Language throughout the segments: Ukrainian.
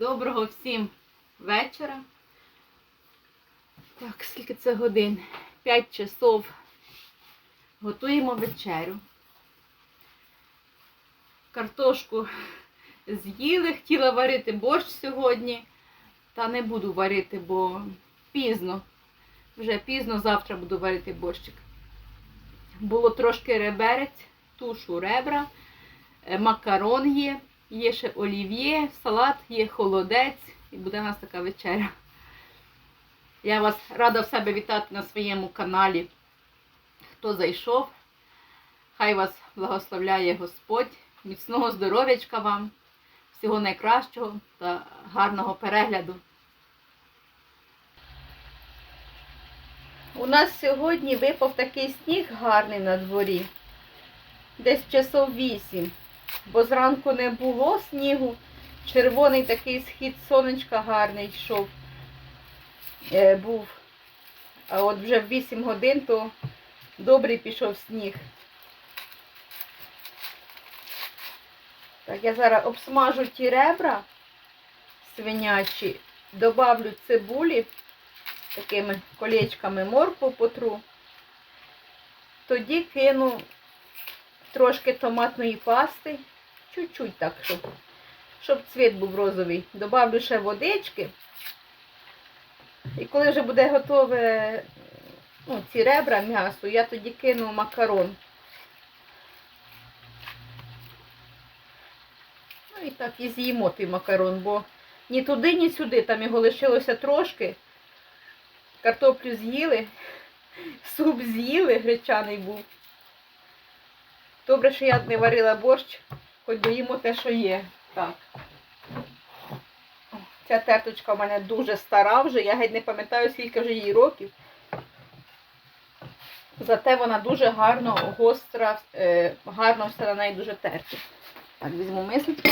Доброго всім вечора. Так, скільки це годин? 5 часов. Готуємо вечерю. Картошку з'їли, хотіла варити борщ сьогодні, та не буду варити, бо пізно. Вже пізно завтра буду варити борщик. Було трошки реберець, тушу ребра, е, макарон є. Є ще олів'є, салат, є холодець і буде у нас така вечеря. Я вас рада в себе вітати на своєму каналі. Хто зайшов, хай вас благословляє Господь, міцного здоров'ячка вам, всього найкращого та гарного перегляду. У нас сьогодні випав такий сніг гарний на дворі, десь часов вісім бо зранку не було снігу. Червоний такий схід сонечка гарний йшов. Е, був. А от вже в 8 годин то добрий пішов сніг. Так, я зараз обсмажу ті ребра свинячі, добавлю цибулі, такими колечками моркву потру. Тоді кину трошки томатної пасти. Чуть-чуть так, щоб щоб цвіт був розовий. Добавлю ще водички. І коли вже буде готове ну, ці ребра м'ясо, я тоді кину макарон. Ну і так і з'їмо той макарон, бо ні туди, ні сюди, там його лишилося трошки. Картоплю з'їли, суп з'їли, гречаний був. Добре, що я не варила борщ, хоч доїмо те, що є. Так. Ця терточка в мене дуже стара вже, я геть не пам'ятаю, скільки вже їй років. Зате вона дуже гарно гостра, е, гарно все на неї дуже терпить. Так, візьму мисочку.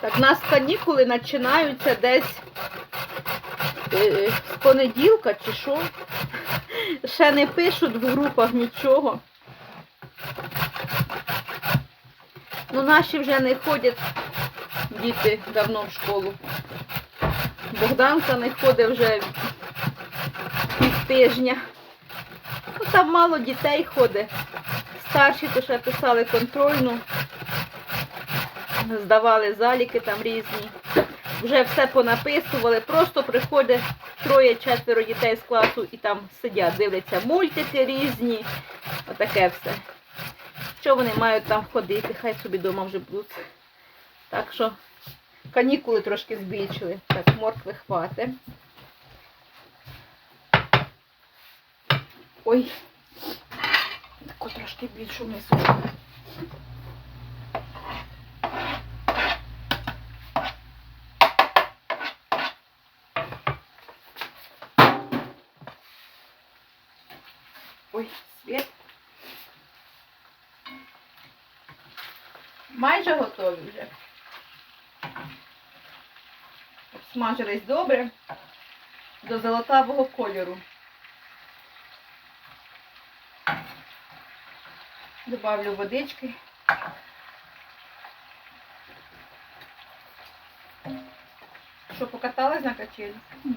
Так, у нас канікули починаються десь е, з понеділка чи що. Ще не пишуть в групах нічого. Ну, наші вже не ходять діти давно в школу. Богданка не ходить вже пів тижня. Ну, там мало дітей ходить. Старші то ще писали контрольну здавали заліки там різні. Вже все понаписували, просто приходить троє-четверо дітей з класу і там сидять, дивляться мультики різні. Отаке все. Що вони мають там ходити, хай собі вдома вже будуть. Так що канікули трошки збільшили. Так, моркви хвати. Ой, таку трошки більшу мисочку. Ой, світ. Майже готові вже. Обсмажились добре до золотавого кольору. Добавлю водички. Що, покаталась на качелі? Ні.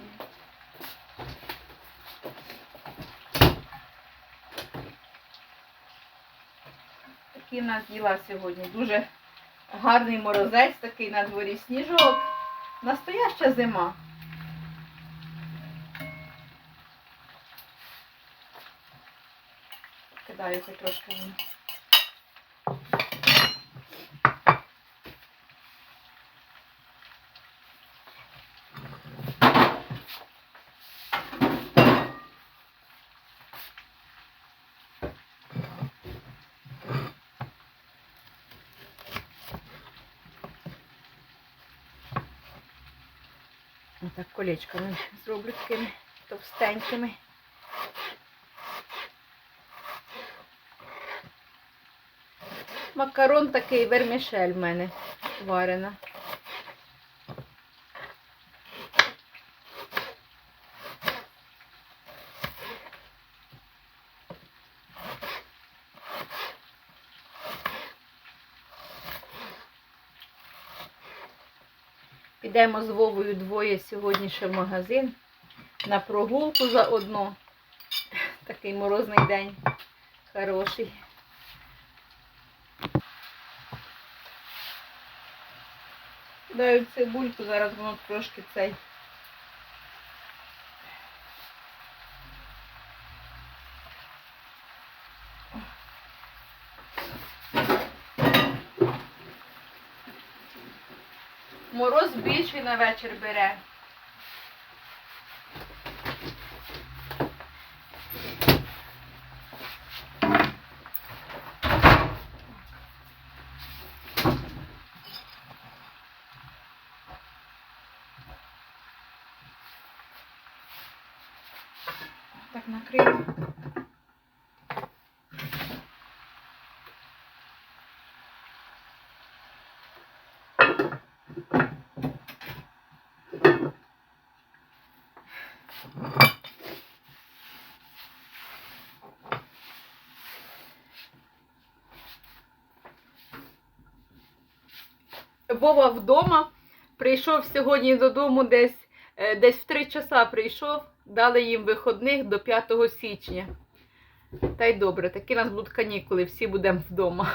Такі в нас діла сьогодні. Дуже гарний морозець такий на дворі сніжок. Настояща зима. Кидаю це трошки. Отак колечками зроблю такими товстенькими. Макарон такий вермішель в мене варена. Підемо з Вовою двоє сьогодні ще в магазин на прогулку заодно. Такий морозний день. Хороший. Кидаю цибульку, зараз воно трошки цей. Мороз більший на вечір бере. Так накрию. Вова вдома. Прийшов сьогодні додому десь, е, десь в 3 часа прийшов, дали їм виходних до 5 січня. Та й добре, такі нас будуть канікули, всі будемо вдома.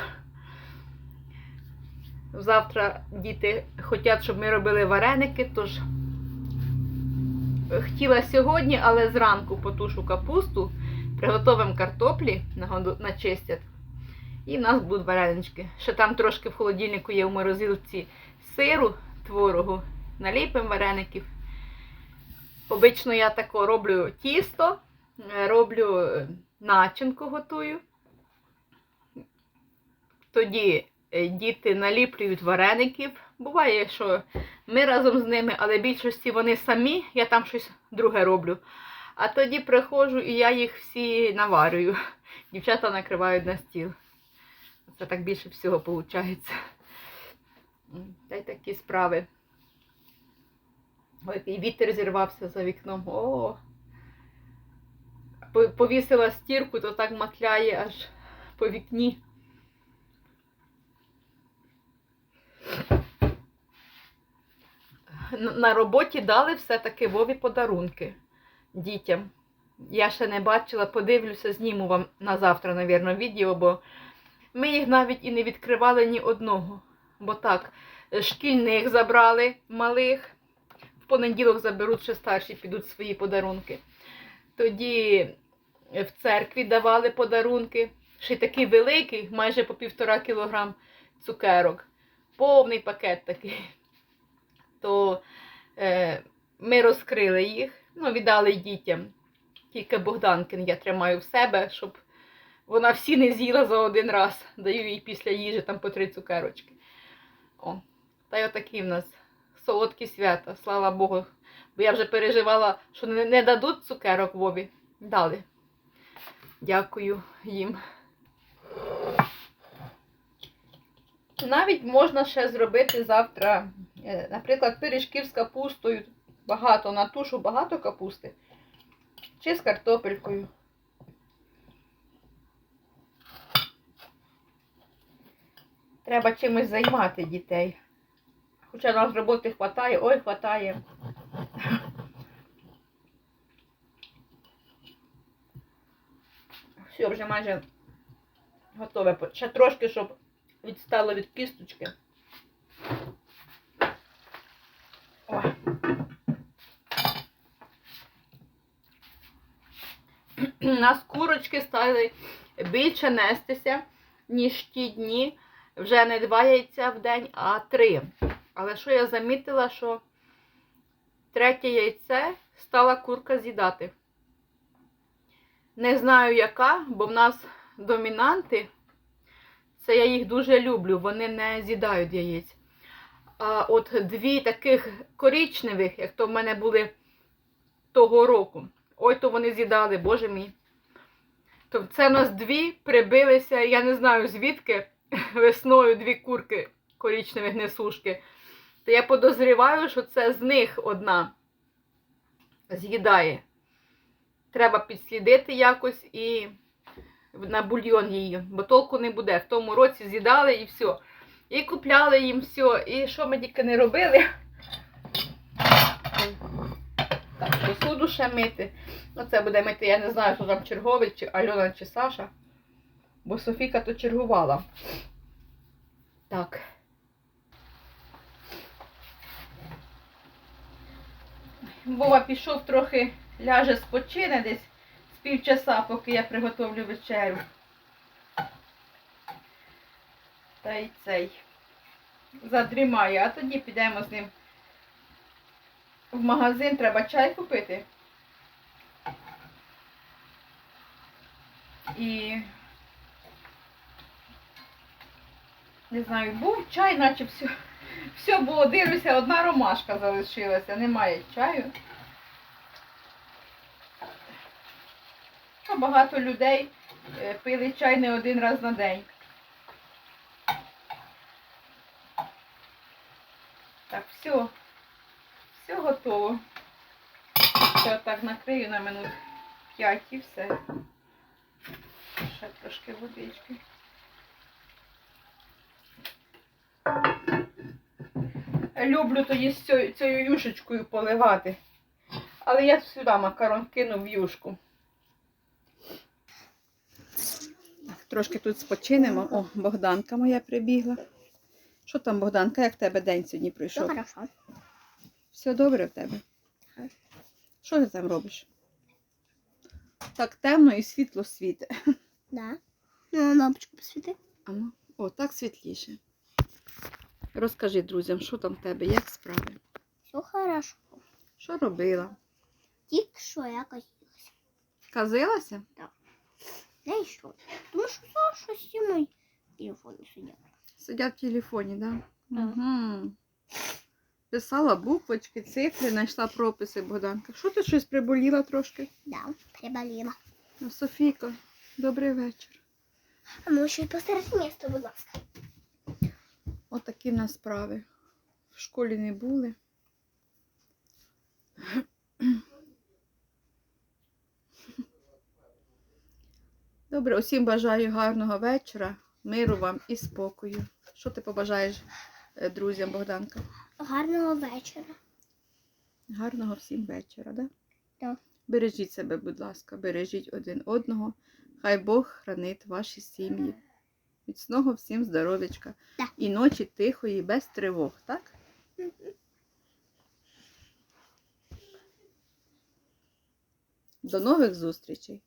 Завтра діти хочуть, щоб ми робили вареники, тож хотіла сьогодні, але зранку потушу капусту, приготовимо картоплі, начистять. І в нас будуть варенички. Ще там трошки в холодильнику є в морозилці сиру, творогу, наліпимо вареників. Обично я тако роблю тісто, е, роблю е, начинку готую. Тоді е, діти наліплюють вареників. Буває, що ми разом з ними, але в більшості вони самі, я там щось друге роблю. А тоді приходжу і я їх всі наварюю. Дівчата накривають на стіл. Це так більше всього виходить. Та й такі справи. Який вітер зірвався за вікном. О! Повісила стірку, то так матляє аж по вікні. На роботі дали все-таки Вові подарунки дітям. Я ще не бачила, подивлюся, зніму вам на завтра, навірно, відео, бо ми їх навіть і не відкривали ні одного. Бо так, е, шкільних забрали малих, в понеділок заберуть ще старші, підуть свої подарунки. Тоді в церкві давали подарунки, ще й такий великий, майже по півтора кілограм цукерок. Повний пакет такий. То е, ми розкрили їх, ну, віддали дітям. Тільки Богданкин я тримаю в себе, щоб вона всі не з'їла за один раз. Даю їй після їжі там по три цукерочки. О, та й отакі в нас солодкі свята, слава Богу. Бо я вже переживала, що не, не дадуть цукерок Вові. Дали. Дякую їм. Навіть можна ще зробити завтра, е, наприклад, пиріжків з капустою. Багато на тушу, багато капусти. Чи з картопелькою. Треба чимось займати дітей. Хоча нас роботи хватає, ой, хватає. Все, вже майже готове. Ще трошки, щоб відстало від кісточки. У нас курочки стали більше нестися, ніж ті дні. Вже не два яйця в день, а три. Але що я замітила, що третє яйце стала курка з'їдати. Не знаю яка, бо в нас домінанти, це я їх дуже люблю, вони не з'їдають яєць. А от дві таких коричневих, як то в мене були того року. Ой, то вони з'їдали, боже мій. То це в нас дві прибилися, я не знаю звідки, весною дві курки коричневих несушки. То я подозріваю, що це з них одна з'їдає. Треба підслідити якось і на бульйон її, бо толку не буде. В тому році з'їдали і все. І купляли їм все. І що ми тільки не робили. Так, посуду ще мити. Оце буде мити, я не знаю, хто там черговий, чи Альона, чи Саша. Бо Софіка то чергувала. Так. Вова пішов трохи ляже спочине десь з півчаса, поки я приготовлю вечерю. Та й цей задрімає, а тоді підемо з ним в магазин, треба чай купити. І не знаю, був чай, наче все, все було, дивлюся, одна ромашка залишилася, немає чаю. А багато людей е, пили чай не один раз на день. Так, все. Все готово. Ще так накрию на минут 5 і все. Ще трошки водички. Люблю тоді з цією, юшечкою поливати. Але я сюди макарон кину в юшку. Трошки тут спочинемо. О, Богданка моя прибігла. Що там, Богданка, як в тебе день сьогодні Все пройшов? хорошо. Все добре в тебе? Що ти там робиш? Так темно і світло світе. Да. Ну, лампочку посвіти. А ну, о, так світліше. Розкажи друзям, що там в тебе, як справи? Все хорошо. Що робила? Тільки що я казилася. Казилася? Не що? Тому що Саша з мій телефон сидять. Сидять в телефоні, так? Да? Так. Угу. Писала буквочки, цифри, знайшла прописи Богданка. Що ти щось приболіла трошки? Да, приболіла. Ну, Софійко, добрий вечір. А ну ще й посеред міста, будь ласка. Отакі в нас справи. В школі не були. Добре, усім бажаю гарного вечора, миру вам і спокою. Що ти побажаєш е, друзям, Богданка? Гарного вечора. Гарного всім вечора, да? Так. Бережіть себе, будь ласка, бережіть один одного. Хай Бог хранить ваші сім'ї. Міцного всім здоров'ячка. Да. І ночі тихої, без тривог, так? До нових зустрічей!